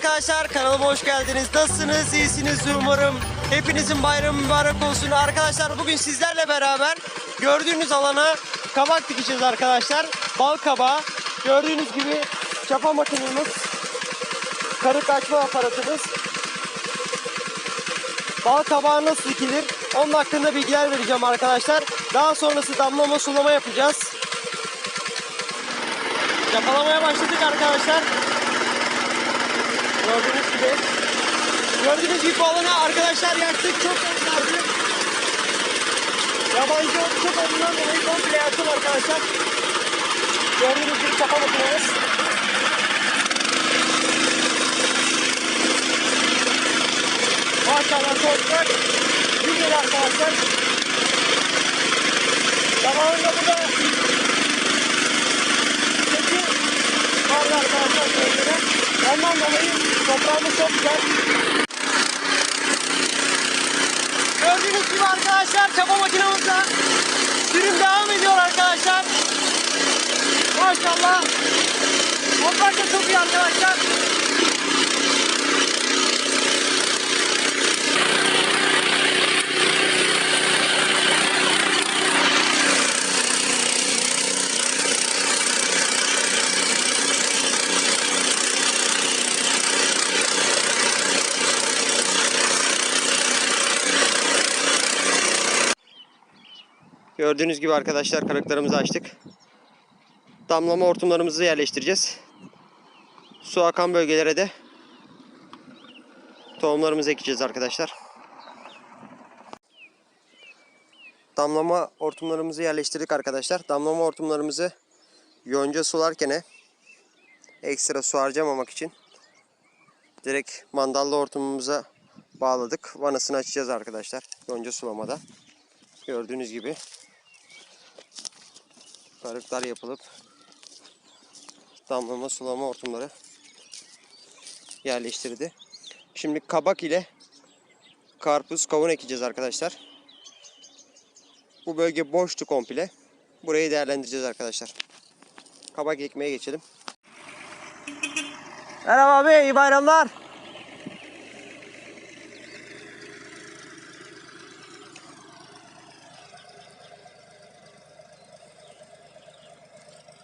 arkadaşlar kanalıma hoş geldiniz. Nasılsınız? İyisiniz umarım. Hepinizin bayramı mübarek olsun. Arkadaşlar bugün sizlerle beraber gördüğünüz alana kabak dikeceğiz arkadaşlar. Bal kabağı. Gördüğünüz gibi çapa makinemiz, karık açma aparatımız. Bal kabağı nasıl dikilir? Onun hakkında bilgiler vereceğim arkadaşlar. Daha sonrası damlama sulama yapacağız. Yapalamaya başladık arkadaşlar. Gördüğünüz gibi. Gördüğünüz gibi bu alanı arkadaşlar yaktık. Çok yaklardı. Yabancı çok olduğundan dolayı komple yaktım arkadaşlar. Gördüğünüz gibi çapa makinemiz. Maşallah toprak. Güzel arkadaşlar. Zamanında burada Peki vardı arkadaşlar. Ondan dolayı toprağımız çok güzel. Gördüğünüz gibi arkadaşlar çapa makinamızda sürüm devam ediyor arkadaşlar. Maşallah. Toprak da çok iyi arkadaşlar. Gördüğünüz gibi arkadaşlar karıklarımızı açtık. Damlama hortumlarımızı yerleştireceğiz. Su akan bölgelere de tohumlarımızı ekeceğiz arkadaşlar. Damlama hortumlarımızı yerleştirdik arkadaşlar. Damlama hortumlarımızı yonca sularken ekstra su harcamamak için direkt mandallı hortumumuza bağladık. Vanasını açacağız arkadaşlar. Yonca sulamada. Gördüğünüz gibi karıklar yapılıp damlama sulama hortumları yerleştirdi. Şimdi kabak ile karpuz kavun ekeceğiz arkadaşlar. Bu bölge boştu komple. Burayı değerlendireceğiz arkadaşlar. Kabak ekmeye geçelim. Merhaba abi iyi bayramlar.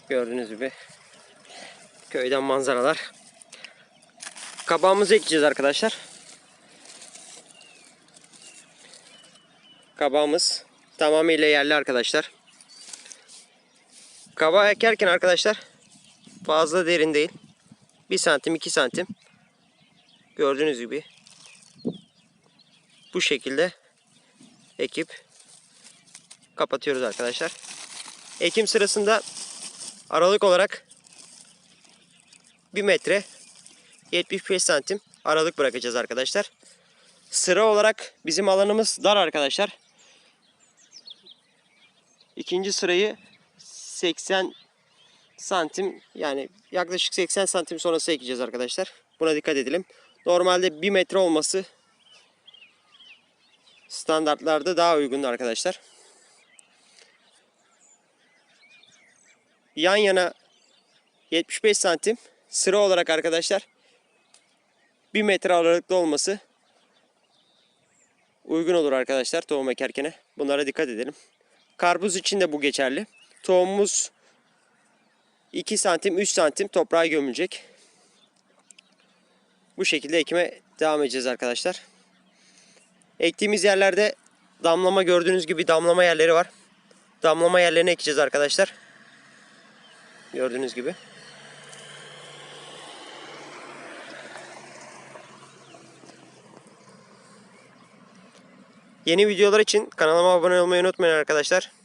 Gördüğünüz gibi köyden manzaralar. Kabağımızı ekeceğiz arkadaşlar. Kabağımız tamamıyla yerli arkadaşlar. Kabağı ekerken arkadaşlar fazla derin değil. 1 santim 2 santim gördüğünüz gibi bu şekilde ekip kapatıyoruz arkadaşlar. Ekim sırasında aralık olarak 1 metre 75 santim aralık bırakacağız arkadaşlar. Sıra olarak bizim alanımız dar arkadaşlar. İkinci sırayı 80 santim yani yaklaşık 80 santim sonrası ekeceğiz arkadaşlar. Buna dikkat edelim. Normalde 1 metre olması standartlarda daha uygun arkadaşlar. Yan yana 75 santim sıra olarak arkadaşlar 1 metre aralıklı olması uygun olur arkadaşlar tohum ekerken. Bunlara dikkat edelim. Karpuz için de bu geçerli. Tohumumuz 2 santim 3 santim toprağa gömülecek. Bu şekilde ekime devam edeceğiz arkadaşlar. Ektiğimiz yerlerde damlama gördüğünüz gibi damlama yerleri var. Damlama yerlerini ekeceğiz arkadaşlar. Gördüğünüz gibi. Yeni videolar için kanalıma abone olmayı unutmayın arkadaşlar.